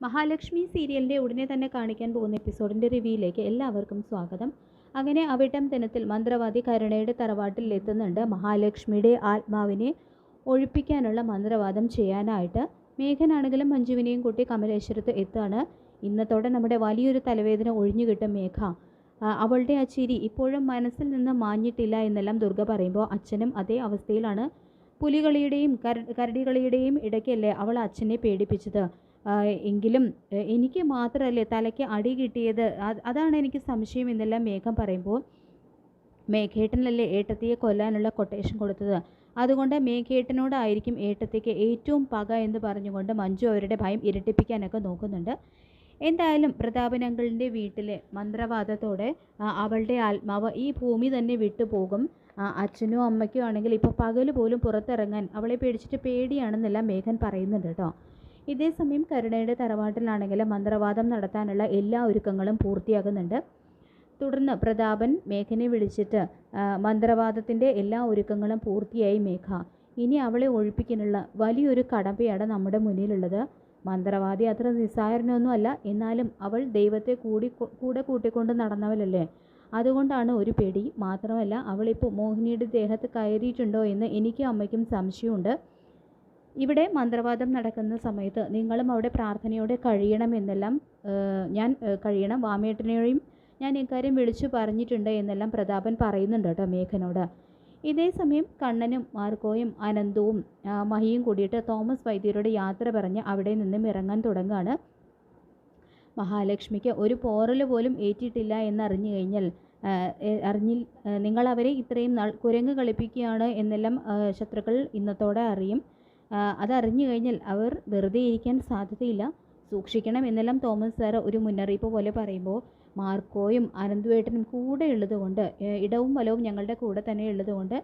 മഹാലക്ഷ്മി സീരിയലിന്റെ ഉടനെ തന്നെ കാണിക്കാൻ പോകുന്ന എപ്പിസോഡിന്റെ റിവ്യൂയിലേക്ക് എല്ലാവർക്കും സ്വാഗതം. അങ്ങനെ അവിട്ടം ദിനത്തിൽ മന്ത്രവാദി കരുണയുടെ തറവാട്ടിൽ എത്തുന്നുണ്ട് മഹാലക്ഷ്മിയുടെ ആത്മാവിനെ ഒഴിപ്പിക്കാനുള്ള മന്ത്രവാദം ചെയ്യാനായിട്ട്. മേഘനാണെങ്കിലും മഞ്ജുവിനെയും കൂട്ടി കമലേശ്വരത്ത് എത്തുകയാണ് ഇന്നത്തോടെ നമ്മുടെ വലിയൊരു തലവേദന ഒഴിഞ്ഞു കിട്ടും മേഘ. അവളുടെ ആ ചിരി ഇപ്പോഴും മനസ്സിൽ നിന്ന് മാഞ്ഞിട്ടില്ല എന്നെല്ലാം ദുർഗ പറയുമ്പോൾ അച്ഛനും അതേ അവസ്ഥയിലാണ്. പുലികളിയുടെയും കര കരടികളിയുടെയും ഇടയ്ക്കല്ലേ അവൾ അച്ഛനെ പേടിപ്പിച്ചത്? എങ്കിലും എനിക്ക് മാത്രമല്ലേ തലയ്ക്ക് അടി കിട്ടിയത്? അതാണ് എനിക്ക് സംശയം എന്നെല്ലാം മേഘം പറയുമ്പോൾ. മേഘേട്ടനല്ലേ ഏട്ടത്തിയെ കൊല്ലാനുള്ള കൊട്ടേഷൻ കൊടുത്തത്? അതുകൊണ്ട് മേഘേട്ടനോടായിരിക്കും ഏട്ടത്തിക്ക് ഏറ്റവും പക എന്ന് പറഞ്ഞുകൊണ്ട് മഞ്ജു അവരുടെ ഭയം ഇരട്ടിപ്പിക്കാനൊക്കെ നോക്കുന്നുണ്ട്. എന്തായാലും പ്രതാപനങ്ങളുടെ വീട്ടിലെ മന്ത്രവാദത്തോടെ അവളുടെ ആത്മാവ് ഈ ഭൂമി തന്നെ വിട്ടുപോകും അച്ഛനും അമ്മയ്ക്കും ആണെങ്കിൽ ഇപ്പോൾ പകൽ പോലും പുറത്തിറങ്ങാൻ അവളെ പേടിച്ചിട്ട് പേടിയാണെന്നെല്ലാം മേഘൻ പറയുന്നുണ്ട് കേട്ടോ. ഇതേ സമയം കരുണയുടെ തറവാട്ടിലാണെങ്കിൽ മന്ത്രവാദം നടത്താനുള്ള എല്ലാ ഒരുക്കങ്ങളും പൂർത്തിയാകുന്നുണ്ട്. തുടർന്ന് പ്രതാപൻ മേഘനെ വിളിച്ചിട്ട് മന്ത്രവാദത്തിന്റെ എല്ലാ ഒരുക്കങ്ങളും പൂർത്തിയായി മേഘ. ഇനി അവളെ ഒഴിപ്പിക്കാനുള്ള വലിയൊരു കടമ്പയാണ് നമ്മുടെ മുന്നിലുള്ളത്. മന്ത്രവാദി അത്ര നിസ്സാരനൊന്നുമല്ല. എന്നാലും അവൾ ദൈവത്തെ കൂടി കൂടെ കൂട്ടിക്കൊണ്ട് നടന്നവളല്ലേ. അതുകൊണ്ടാണ് ഒരു പേടി. മാത്രമല്ല അവളിപ്പോൾ മോഹിനിയുടെ ദേഹത്ത് കയറിയിട്ടുണ്ടോ എന്ന് എനിക്കും അമ്മയ്ക്കും സംശയമുണ്ട്. ഇവിടെ മന്ത്രവാദം നടക്കുന്ന സമയത്ത് നിങ്ങളും അവിടെ പ്രാർത്ഥനയോടെ കഴിയണമെന്നെല്ലാം ഞാൻ കഴിയണം. വാമേട്ടനെയും ഞാൻ ഇക്കാര്യം വിളിച്ചു പറഞ്ഞിട്ടുണ്ട് എന്നെല്ലാം പ്രതാപൻ പറയുന്നുണ്ട് കേട്ടോ മേഘനോട്. ഇതേ സമയം കണ്ണനും മാർക്കോയും അനന്തവും മഹിയും കൂടിയിട്ട് തോമസ് വൈദ്യരോട് യാത്ര പറഞ്ഞ് അവിടെ നിന്നും ഇറങ്ങാൻ തുടങ്ങുകയാണ് മഹാലക്ഷ്മിക്ക് ഒരു പോറൽ പോലും ഏറ്റിട്ടില്ല എന്നറിഞ്ഞു കഴിഞ്ഞാൽ അറിഞ്ഞിൽ നിങ്ങളവരെ ഇത്രയും നാൾ കുരങ്ങ് കളിപ്പിക്കുകയാണ് എന്നെല്ലാം ശത്രുക്കൾ ഇന്നത്തോടെ അറിയും. അതറിഞ്ഞു കഴിഞ്ഞാൽ അവർ വെറുതെ ഇരിക്കാൻ സാധ്യതയില്ല. സൂക്ഷിക്കണം എന്നെല്ലാം തോമസ് സാറ് ഒരു മുന്നറിയിപ്പ് പോലെ പറയുമ്പോൾ മാർക്കോയും അനന്തുവേട്ടനും കൂടെ ഉള്ളതുകൊണ്ട് ഇടവും വലവും ഞങ്ങളുടെ കൂടെ തന്നെ ഉള്ളതുകൊണ്ട്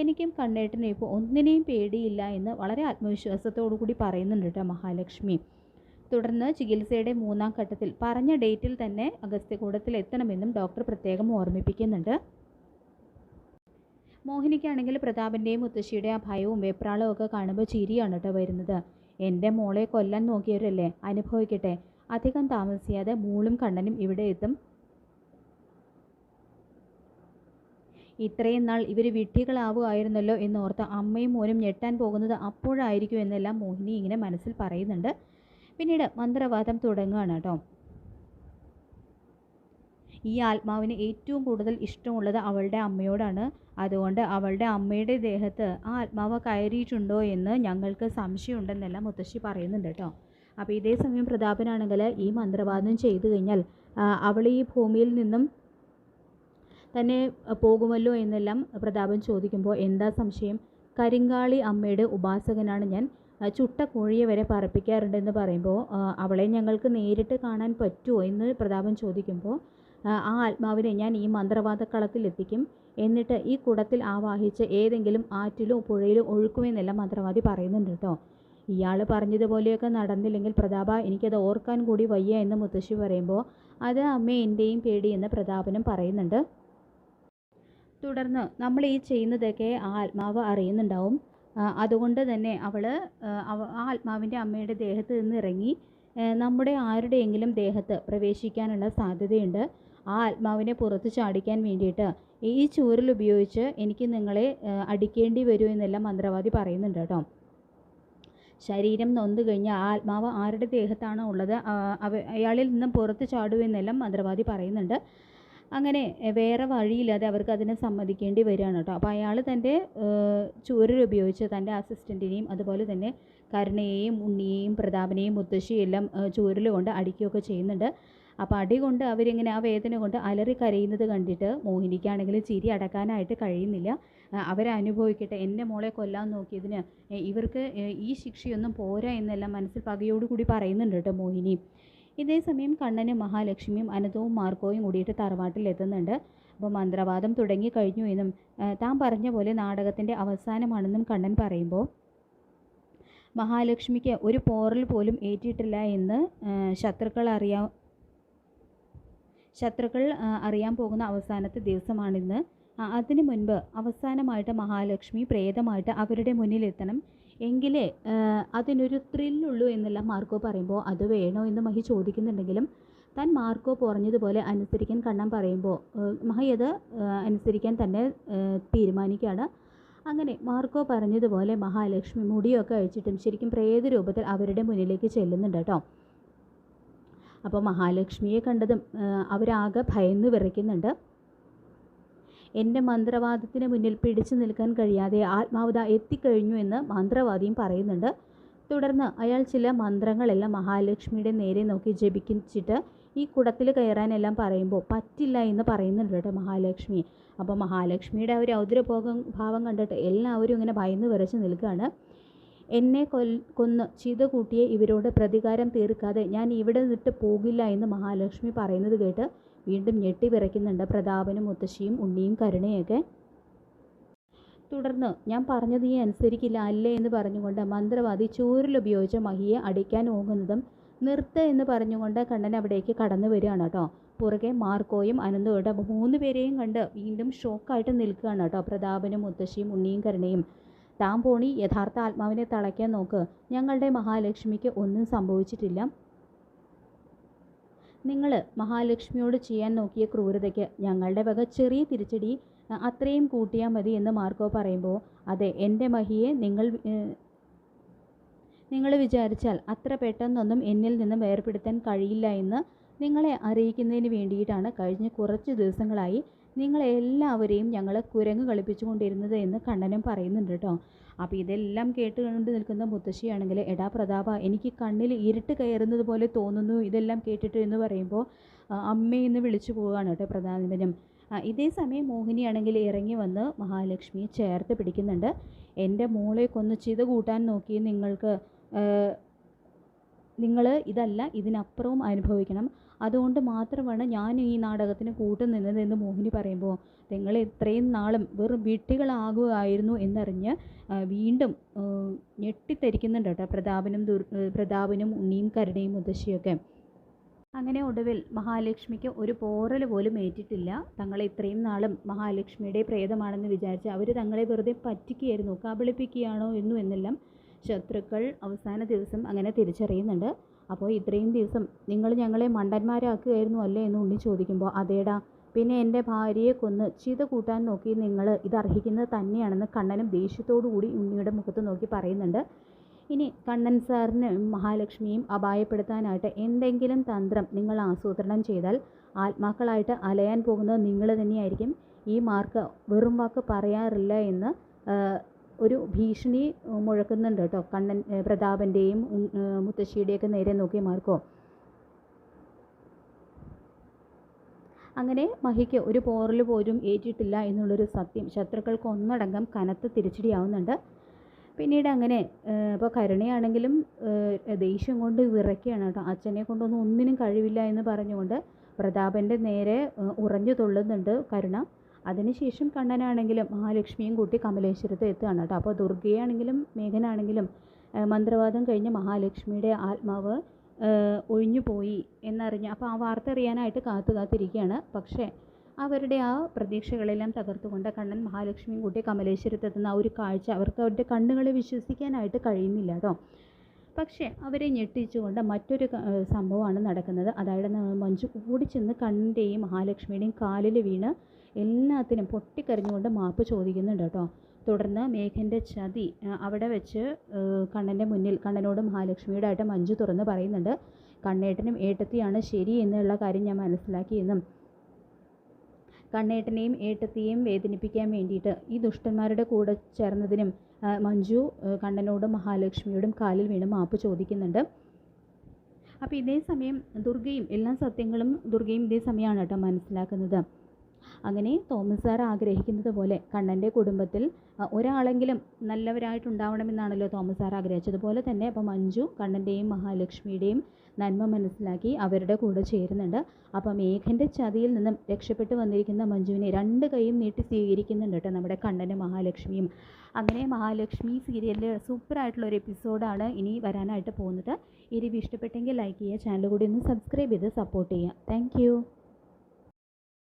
എനിക്കും കണ്ണേട്ടനും ഇപ്പോൾ ഒന്നിനെയും പേടിയില്ല എന്ന് വളരെ ആത്മവിശ്വാസത്തോടു കൂടി പറയുന്നുണ്ട് കേട്ടോ മഹാലക്ഷ്മി. തുടർന്ന് ചികിത്സയുടെ മൂന്നാം ഘട്ടത്തിൽ പറഞ്ഞ ഡേറ്റിൽ തന്നെ അഗസ്ത്യകൂടത്തിൽ എത്തണമെന്നും ഡോക്ടർ പ്രത്യേകം ഓർമ്മിപ്പിക്കുന്നുണ്ട്. മോഹിനിക്കാണെങ്കിൽ പ്രതാപന്റെയും മുത്തശ്ശിയുടെയും ആ ഭയവും വെപ്രാളവും ഒക്കെ കാണുമ്പോൾ ചിരിയാണ് കേട്ടോ വരുന്നത്. എന്റെ മോളെ കൊല്ലാൻ നോക്കിയവരല്ലേ? അനുഭവിക്കട്ടെ. അധികം താമസിയാതെ മൂളും കണ്ണനും ഇവിടെ എത്തും. ഇത്രയും നാൾ ഇവർ വിഡ്ഢികളാവുമായിരുന്നല്ലോ എന്നോർത്ത് അമ്മയും മോനും ഞെട്ടാൻ പോകുന്നത് അപ്പോഴായിരിക്കും എന്നെല്ലാം മോഹിനി ഇങ്ങനെ മനസ്സിൽ പറയുന്നുണ്ട്. പിന്നീട് മന്ത്രവാദം തുടങ്ങുകയാണ് കേട്ടോ. ഈ ആത്മാവിന് ഏറ്റവും കൂടുതൽ ഇഷ്ടമുള്ളത് അവളുടെ അമ്മയോടാണ്. അതുകൊണ്ട് അവളുടെ അമ്മയുടെ ദേഹത്ത് ആ ആത്മാവ് കയറിയിട്ടുണ്ടോ എന്ന് ഞങ്ങൾക്ക് സംശയമുണ്ടെന്നെല്ലാം മുത്തശ്ശി പറയുന്നുണ്ട് കേട്ടോ. അപ്പോൾ ഇതേ സമയം പ്രതാപനാണെങ്കിൽ ഈ മന്ത്രവാദം ചെയ്തു കഴിഞ്ഞാൽ അവൾ ഈ ഭൂമിയിൽ നിന്നും തന്നെ പോകുമല്ലോ എന്നെല്ലാം പ്രതാപൻ ചോദിക്കുമ്പോൾ എന്താ സംശയം? കരിങ്കാളി അമ്മയുടെ ഉപാസകനാണ് ഞാൻ. ചുട്ട കോഴിയെ വരെ പറപ്പിക്കാറുണ്ടെന്ന് പറയുമ്പോൾ അവളെ ഞങ്ങൾക്ക് നേരിട്ട് കാണാൻ പറ്റുമോ എന്ന് പ്രതാപൻ ചോദിക്കുമ്പോൾ ആ, ആത്മാവിനെ ഞാൻ ഈ മന്ത്രവാദ കളത്തിലെത്തിക്കും എന്നിട്ട് ഈ കുടത്തിൽ ആവാഹിച്ച് ഏതെങ്കിലും ആറ്റിലോ പുഴയിലോ ഒഴുക്കുമെന്നെല്ലാം മന്ത്രവാദി പറയുന്നുണ്ട് കേട്ടോ. ഇയാൾ പറഞ്ഞതുപോലെയൊക്കെ നടന്നില്ലെങ്കിൽ പ്രതാപ എനിക്കത് ഓർക്കാൻ കൂടി വയ്യ എന്ന് മുത്തശ്ശി പറയുമ്പോൾ അത് അമ്മ എന്റെയും പേടി എന്ന് പ്രതാപനും പറയുന്നുണ്ട്. തുടർന്ന് നമ്മൾ ഈ ചെയ്യുന്നതൊക്കെ ആ ആത്മാവ് അറിയുന്നുണ്ടാവും. അതുകൊണ്ട് തന്നെ അവൾ ആത്മാവിന്റെ അമ്മയുടെ ദേഹത്ത് നിന്ന് ഇറങ്ങി നമ്മുടെ ആരുടെയെങ്കിലും ദേഹത്ത് പ്രവേശിക്കാനുള്ള സാധ്യതയുണ്ട്. ആ ആത്മാവിനെ പുറത്ത് ചാടിക്കാൻ വേണ്ടിയിട്ട് ഈ ചൂരൽ ഉപയോഗിച്ച് എനിക്ക് നിങ്ങളെ അടിക്കേണ്ടി വരൂ എന്നെല്ലാം മന്ത്രവാദി പറയുന്നുണ്ട് കേട്ടോ. ശരീരം നൊന്തു കഴിഞ്ഞാൽ ആത്മാവ് ആരുടെ ദേഹത്താണോ ഉള്ളത് അയാളിൽ നിന്നും പുറത്ത് ചാടുമെന്നെല്ലാം മന്ത്രവാദി പറയുന്നുണ്ട്. അങ്ങനെ വേറെ വഴിയില്ലാതെ അവർക്ക് അതിനെ സമ്മതിക്കേണ്ടി വരികയാണ് കേട്ടോ. അപ്പോൾ അയാൾ തന്റെ ചൂരൽ ഉപയോഗിച്ച് തന്റെ അസിസ്റ്റന്റിനെയും അതുപോലെ തന്നെ കരുണയെയും ഉണ്ണിയെയും പ്രതാപനെയും മുത്തശ്ശിയെല്ലാം ചൂരൽ കൊണ്ട് അടിക്കുകയൊക്കെ ചെയ്യുന്നുണ്ട്. അപ്പോൾ അടി കൊണ്ട് അവരിങ്ങനെ ആ വേദന കൊണ്ട് അലറി കരയുന്നത് കണ്ടിട്ട് മോഹിനിക്കാണെങ്കിൽ ചിരി അടക്കാനായിട്ട് കഴിയുന്നില്ല. അവരെ അനുഭവിക്കട്ടെ എന്റെ മോളെ കൊല്ലാൻ നോക്കിയതിന് ഇവർക്ക് ഈ ശിക്ഷയൊന്നും പോരാ എന്നെല്ലാം മനസ്സിൽ പകയോടുകൂടി പറയുന്നുണ്ട് കേട്ടോ മോഹിനി. ഇതേ സമയം കണ്ണനും മഹാലക്ഷ്മിയും അനന്തവും മാർക്കോയും കൂടിയിട്ട് തറവാട്ടിൽ എത്തുന്നുണ്ട്. അപ്പോൾ മന്ത്രവാദം തുടങ്ങി കഴിഞ്ഞു എന്നും താൻ പറഞ്ഞ പോലെ നാടകത്തിന്റെ അവസാനമാണെന്നും കണ്ണൻ പറയുമ്പോൾ മഹാലക്ഷ്മിക്ക് ഒരു പോറൽ പോലും ഏറ്റിട്ടില്ല എന്ന് ശത്രുക്കൾ അറിയാ ശത്രുക്കൾ അറിയാൻ പോകുന്ന അവസാനത്തെ ദിവസമാണിന്ന്. അതിന് മുൻപ് അവസാനമായിട്ട് മഹാലക്ഷ്മി പ്രേതമായിട്ട് അവരുടെ മുന്നിലെത്തണം. എങ്കിലേ അതിനൊരു ത്രില്ലുള്ളൂ എന്നെല്ലാം മാർക്കോ പറയുമ്പോൾ അത് വേണോ എന്ന് മഹി ചോദിക്കുന്നുണ്ടെങ്കിലും താൻ മാർക്കോ പറഞ്ഞതുപോലെ അനുസരിക്കാൻ കണ്ണം പറയുമ്പോൾ മഹി അത് അനുസരിക്കാൻ തന്നെ തീരുമാനിക്കുകയാണ്. അങ്ങനെ മാർക്കോ പറഞ്ഞതുപോലെ മഹാലക്ഷ്മി മുടിയൊക്കെ അഴിച്ചിട്ടും ശരിക്കും പ്രേത രൂപത്തിൽ അവരുടെ മുന്നിലേക്ക് ചെല്ലുന്നുണ്ട് കേട്ടോ. അപ്പോൾ മഹാലക്ഷ്മിയെ കണ്ടതും അവരാകെ ഭയന്ന് വിറയ്ക്കുന്നുണ്ട്. എന്റെ മന്ത്രവാദത്തിന് മുന്നിൽ പിടിച്ചു നിൽക്കാൻ കഴിയാതെ ആത്മാവത എത്തിക്കഴിഞ്ഞു എന്ന് മന്ത്രവാദിയും പറയുന്നുണ്ട്. തുടർന്ന് അയാൾ ചില മന്ത്രങ്ങളെല്ലാം മഹാലക്ഷ്മിയുടെ നേരെ നോക്കി ജപിക്കിച്ചിട്ട് ഈ കുടത്തിൽ കയറാനെല്ലാം പറയുമ്പോൾ പറ്റില്ല എന്ന് പറയുന്നുണ്ട് കേട്ടോ മഹാലക്ഷ്മി. അപ്പോൾ മഹാലക്ഷ്മിയുടെ ആ ഒരു ഔദ്രഭോഗം ഭാവം കണ്ടിട്ട് എല്ലാവരും ഇങ്ങനെ ഭയന്ന് വിറച്ച് നിൽക്കുകയാണ്. എന്നെ കൊന്ന് ചിത കൂട്ടിയെ ഇവരോട് പ്രതികാരം തീർക്കാതെ ഞാൻ ഇവിടെ വിട്ട് പോകില്ല എന്ന് മഹാലക്ഷ്മി പറയുന്നത് കേട്ട് വീണ്ടും ഞെട്ടി വിറയ്ക്കുന്നുണ്ട് പ്രതാപനും മുത്തശ്ശിയും ഉണ്ണിയും കരുണയൊക്കെ. തുടർന്ന് ഞാൻ പറഞ്ഞത് ഈ അനുസരിക്കില്ല അല്ലേ എന്ന് പറഞ്ഞുകൊണ്ട് മന്ത്രവാദി ചൂരലുപയോഗിച്ച് മഹിയെ അടിക്കാൻ ഓങ്ങുന്നതും നിർത്ത് എന്ന് പറഞ്ഞുകൊണ്ട് കണ്ണൻ അവിടേക്ക് കടന്നു വരികയാണ് കേട്ടോ. പുറകെ മാർക്കോയും അനന്തോയുടെ മൂന്ന് പേരെയും കണ്ട് വീണ്ടും ഷോക്കായിട്ട് നിൽക്കുകയാണ് കേട്ടോ പ്രതാപനും മുത്തശ്ശിയും ഉണ്ണിയും കരുണയും. താൻ പോണി യഥാർത്ഥ ആത്മാവിനെ തളയ്ക്കാൻ നോക്ക്. ഞങ്ങളുടെ മഹാലക്ഷ്മിക്ക് ഒന്നും സംഭവിച്ചിട്ടില്ല. നിങ്ങൾ മഹാലക്ഷ്മിയോട് ചെയ്യാൻ നോക്കിയ ക്രൂരതയ്ക്ക് ഞങ്ങളുടെ വക ചെറിയ തിരിച്ചടി അത്രയും കൂട്ടിയാൽ മതി എന്ന് മാർക്കോ പറയുമ്പോൾ അതെ എന്റെ മഹിയെ നിങ്ങൾ നിങ്ങൾ വിചാരിച്ചാൽ അത്ര പെട്ടെന്നൊന്നും എന്നിൽ നിന്നും വേർപെടുത്താൻ കഴിയില്ല എന്ന് നിങ്ങളെ അറിയിക്കുന്നതിന് വേണ്ടിയിട്ടാണ് കഴിഞ്ഞ കുറച്ച് ദിവസങ്ങളായി നിങ്ങളെല്ലാവരെയും ഞങ്ങൾ കുരങ്ങ് കളിപ്പിച്ചുകൊണ്ടിരുന്നത് എന്ന് കണ്ണനും പറയുന്നുണ്ട് കേട്ടോ. അപ്പോൾ ഇതെല്ലാം കേട്ട് കണ്ടു നിൽക്കുന്ന മുത്തശ്ശിയാണെങ്കിൽ എടാ പ്രതാപ എനിക്ക് കണ്ണിൽ ഇരുട്ട് കയറുന്നത് പോലെ തോന്നുന്നു. ഇതെല്ലാം കേട്ടിട്ട് എന്ന് പറയുമ്പോൾ അമ്മയെന്ന് വിളിച്ചു പോവുകയാണ് കേട്ടോ പ്രതാപനും. ഇതേ സമയം മോഹിനിയാണെങ്കിൽ ഇറങ്ങി വന്ന് മഹാലക്ഷ്മിയെ ചേർത്ത് പിടിക്കുന്നുണ്ട്. എന്റെ മോളെ കൊന്ന് ചിത കൂട്ടാൻ നോക്കി നിങ്ങൾക്ക് നിങ്ങൾ ഇതല്ല ഇതിനപ്പുറവും അനുഭവിക്കണം. അതുകൊണ്ട് മാത്രമാണ് ഞാൻ ഈ നാടകത്തിന് കൂട്ടു നിന്നത് എന്ന് മോഹിനി പറയുമ്പോൾ നിങ്ങൾ ഇത്രയും നാളും വെറും വിട്ടികളാകുമായിരുന്നു എന്നറിഞ്ഞ് വീണ്ടും ഞെട്ടിത്തരിക്കുന്നുണ്ട് കേട്ടോ പ്രതാപനും ദുർ പ്രതാപനും ഉണ്ണിയും കരുണയും മുത്തശ്ശിയൊക്കെ. അങ്ങനെ ഒടുവിൽ മഹാലക്ഷ്മിക്ക് ഒരു പോറൽ പോലും ഏറ്റിട്ടില്ല. തങ്ങളെ ഇത്രയും നാളും മഹാലക്ഷ്മിയുടെ പ്രേതമാണെന്ന് വിചാരിച്ച് അവർ തങ്ങളെ വെറുതെ പറ്റിക്കുകയായിരുന്നു കബളിപ്പിക്കുകയാണോ എന്നും എന്നെല്ലാം ശത്രുക്കൾ അവസാന ദിവസം അങ്ങനെ തിരിച്ചറിയുന്നുണ്ട്. അപ്പോൾ ഇത്രയും ദിവസം നിങ്ങൾ ഞങ്ങളെ മണ്ടന്മാരാക്കുകയായിരുന്നു അല്ലേ എന്ന് ഉണ്ണി ചോദിക്കുമ്പോൾ അതേടാ പിന്നെ എന്റെ ഭാര്യയെ കൊന്ന് ചിത കൂട്ടാൻ നോക്കി നിങ്ങൾ ഇത് അർഹിക്കുന്നത് തന്നെയാണെന്ന് കണ്ണനും ദേഷ്യത്തോടു കൂടി ഉണ്ണിയുടെ മുഖത്ത് നോക്കി പറയുന്നുണ്ട്. ഇനി കണ്ണൻ സാറിന് മഹാലക്ഷ്മിയും അപായപ്പെടുത്താനായിട്ട് എന്തെങ്കിലും തന്ത്രം നിങ്ങൾ ആസൂത്രണം ചെയ്താൽ ആത്മാക്കളായിട്ട് അലയാൻ പോകുന്നത് നിങ്ങൾ തന്നെയായിരിക്കും. ഈ മാർക്ക് വെറും വാക്ക് പറയാറില്ല എന്ന് ഒരു ഭീഷണി മുഴക്കുന്നുണ്ട് കേട്ടോ. കണ്ണൻ പ്രതാപന്റെയും മുത്തശ്ശിയുടെയൊക്കെ നേരെ നോക്കി മാർക്കോ. അങ്ങനെ മഹിക്ക് ഒരു പോറൽ പോലും ഏറ്റിട്ടില്ല എന്നുള്ളൊരു സത്യം. ശത്രുക്കൾക്ക് ഒന്നടങ്കം കനത്ത് തിരിച്ചടിയാവുന്നുണ്ട്. പിന്നീട് അങ്ങനെ ഇപ്പോൾ കരുണയാണെങ്കിലും ദേഷ്യം കൊണ്ട് വിറയ്ക്കുകയാണ് കേട്ടോ. അച്ഛനെ കൊണ്ടൊന്നും ഒന്നിനും കഴിവില്ല എന്ന് പറഞ്ഞുകൊണ്ട് പ്രതാപന്റെ നേരെ ഉറഞ്ഞു തുള്ളുന്നുണ്ട് കരുണ. അതിനുശേഷം കണ്ണനാണെങ്കിലും മഹാലക്ഷ്മിയും കൂട്ടി കമലേശ്വരത്ത് എത്തുകയാണ് കേട്ടോ. അപ്പോൾ ദുർഗയാണെങ്കിലും മേഘനാണെങ്കിലും മന്ത്രവാദം കഴിഞ്ഞ് മഹാലക്ഷ്മിയുടെ ആത്മാവ് ഒഴിഞ്ഞു പോയി എന്നറിഞ്ഞ് അപ്പോൾ ആ വാർത്ത അറിയാനായിട്ട് കാത്തു കാത്തിരിക്കുകയാണ്. പക്ഷേ അവരുടെ ആ പ്രതീക്ഷകളെല്ലാം തകർത്തുകൊണ്ട് കണ്ണൻ മഹാലക്ഷ്മിയും കൂട്ടി കമലേശ്വരത്തെത്തുന്ന ആ ഒരു കാഴ്ച അവർക്ക് അവരുടെ കണ്ണുകളെ വിശ്വസിക്കാനായിട്ട് കഴിയുന്നില്ല കേട്ടോ. പക്ഷേ അവരെ ഞെട്ടിച്ചുകൊണ്ട് മറ്റൊരു സംഭവമാണ് നടക്കുന്നത്. അതായത് ന- കൂടി ഓടിച്ചെന്ന് കണ്ണിന്റെയും മഹാലക്ഷ്മിയുടെയും കാലിൽ വീണ് എല്ലാത്തിനും പൊട്ടിക്കരഞ്ഞുകൊണ്ട് മാപ്പ് ചോദിക്കുന്നുണ്ട് കേട്ടോ. തുടർന്ന് മേഘന്റെ ചതി അവിടെ വെച്ച് കണ്ണന്റെ മുന്നിൽ കണ്ണനോട് മഹാലക്ഷ്മിയുടെ ആയിട്ട് മഞ്ജു തുറന്ന് പറയുന്നുണ്ട്. കണ്ണേട്ടനും ഏട്ടത്തിയാണ് ശരി എന്നുള്ള കാര്യം ഞാൻ മനസ്സിലാക്കിയെന്നും കണ്ണേട്ടനെയും ഏട്ടത്തെയും വേദനിപ്പിക്കാൻ വേണ്ടിയിട്ട് ഈ ദുഷ്ടന്മാരുടെ കൂടെ ചേർന്നതിനും മഞ്ജു കണ്ണനോടും മഹാലക്ഷ്മിയോടും കാലിൽ വീണ് മാപ്പ് ചോദിക്കുന്നുണ്ട്. അപ്പോൾ ഇതേ സമയം ദുർഗയും എല്ലാ സത്യങ്ങളും ദുർഗയും ഇതേ സമയമാണ് കേട്ടോ മനസ്സിലാക്കുന്നത്. അങ്ങനെ തോമസ് സാർ ആഗ്രഹിക്കുന്നത് പോലെ കണ്ണന്റെ കുടുംബത്തിൽ ഒരാളെങ്കിലും നല്ലവരായിട്ടുണ്ടാവണമെന്നാണല്ലോ തോമസ് സാർ ആഗ്രഹിച്ചതുപോലെ തന്നെ അപ്പോൾ മഞ്ജു കണ്ണന്റെയും മഹാലക്ഷ്മിയുടെയും നന്മ മനസ്സിലാക്കി അവരുടെ കൂടെ ചേരുന്നുണ്ട്. അപ്പോൾ മേഘന്റെ ചതിയിൽ നിന്നും രക്ഷപ്പെട്ടു വന്നിരിക്കുന്ന മഞ്ജുവിനെ രണ്ട് കൈയും നീട്ടി സ്വീകരിക്കുന്നുണ്ട് കേട്ടോ നമ്മുടെ കണ്ണനും മഹാലക്ഷ്മിയും. അങ്ങനെ മഹാലക്ഷ്മി സീരിയലിൽ സൂപ്പറായിട്ടുള്ള ഒരു എപ്പിസോഡാണ് ഇനി വരാനായിട്ട് പോകുന്നത്. റിവ്യൂ ഇഷ്ടപ്പെട്ടെങ്കിൽ ലൈക്ക് ചെയ്യുക ചാനൽ കൂടി ഒന്ന് സബ്സ്ക്രൈബ് ചെയ്ത് സപ്പോർട്ട് ചെയ്യുക. താങ്ക്